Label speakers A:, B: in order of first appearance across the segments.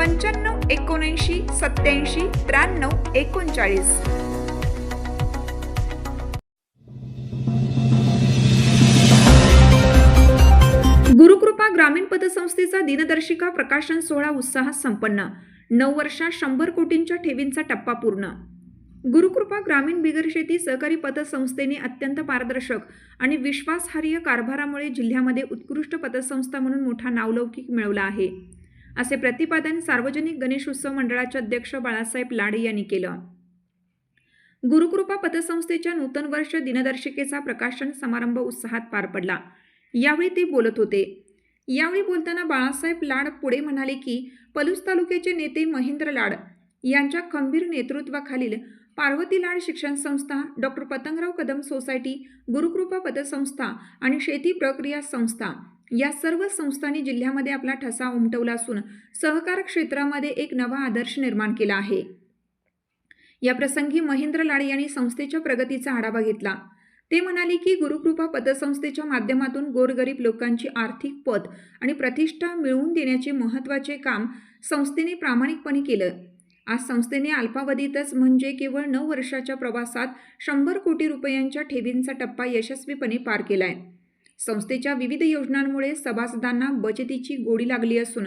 A: पंच्याण्णव एकोणऐंशी सत्याऐंशी त्र्याण्णव एकोणचाळीस. गुरुकृपा ग्रामीण पतसंस्थेचा दिनदर्शिका प्रकाशन सोहळा उत्साहात संपन्न. नऊ वर्षात शंभर कोटींच्या ठेवींचा टप्पा पूर्ण. गुरुकृपा ग्रामीण बिगरशेती सहकारी पतसंस्थेने अत्यंत पारदर्शक आणि विश्वासार्ह कारभारामुळे जिल्ह्यामध्ये उत्कृष्ट पतसंस्था म्हणून मोठा नावलौकिक मिळवला आहे. असे प्रतिपादन सार्वजनिक गणेश उत्सव मंडळाचे अध्यक्ष बाळासाहेब लाडे यांनी केलं. गुरुकृपा पतसंस्थेच्या नूतन वर्ष दिनदर्शिकेचा प्रकाशन समारंभ उत्साहात पार पडला. यावेळी ते बोलत होते. यावेळी बोलताना बाळासाहेब लाड पुढे म्हणाले की पलूस तालुक्याचे नेते महेंद्र लाड यांच्या खंबीर नेतृत्वाखालील पार्वती लाड शिक्षण संस्था डॉक्टर पतंगराव कदम सोसायटी गुरुकृपा पतसंस्था आणि शेती प्रक्रिया संस्था या सर्व संस्थांनी जिल्ह्यामध्ये आपला ठसा उमटवला असून सहकार क्षेत्रामध्ये एक नवा आदर्श निर्माण केला आहे. या प्रसंगी महेंद्र लाडे यांनी संस्थेच्या प्रगतीचा आढावा घेतला. ते म्हणाले की गुरुकृपा पतसंस्थेच्या माध्यमातून गोरगरीब लोकांची आर्थिक पत आणि प्रतिष्ठा मिळवून देण्याचे महत्त्वाचे काम संस्थेने प्रामाणिकपणे केलं. आज संस्थेने अल्पावधीतच म्हणजे केवळ नऊ वर्षाच्या प्रवासात शंभर कोटी रुपयांच्या ठेवींचा टप्पा यशस्वीपणे पार केलाय. संस्थेच्या विविध योजनांमुळे सभासदांना बचतीची गोडी लागली असून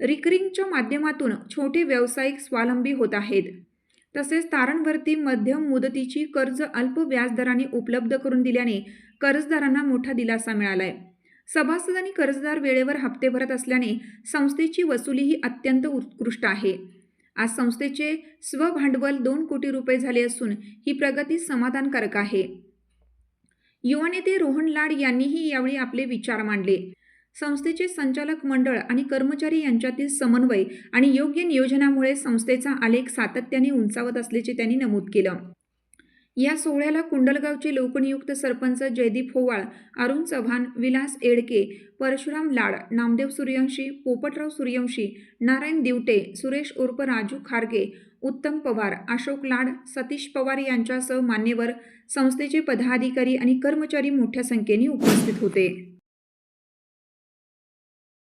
A: रिकरिंगच्या माध्यमातून छोटे व्यावसायिक स्वावलंबी होत आहेत. तसेच तारणवरती मध्यम मुदतीची कर्ज अल्प व्याजदराने उपलब्ध करून दिल्याने कर्जदारांना मोठा दिलासा मिळाला आहे सभासदांनी कर्जदार वेळेवर हप्ते भरत असल्याने संस्थेची वसुलीही अत्यंत उत्कृष्ट आहे. आज संस्थेचे स्वभांडवल दोन कोटी रुपये झाले असून ही प्रगती समाधानकारक आहे. युवा नेते रोहन लाड यांनीही यावेळी आपले विचार मांडले. संस्थेचे संचालक मंडळ आणि कर्मचारी यांच्यातील समन्वय आणि योग्य नियोजनामुळे संस्थेचा आलेख सातत्याने उंचावत असल्याचे त्यांनी नमूद केलं. या सोहळ्याला कुंडलगावचे लोकनियुक्त सरपंच जयदीप होवाळ अरुण चव्हाण विलास एडके परशुराम लाड नामदेव सूर्यवंशी पोपटराव सूर्यवंशी नारायण दिवटे सुरेश उर्फ राजू खारगे उत्तम पवार अशोक लाड सतीश पवार यांच्यासह मान्यवर संस्थेचे पदाधिकारी आणि कर्मचारी मोठ्या संख्येने उपस्थित होते.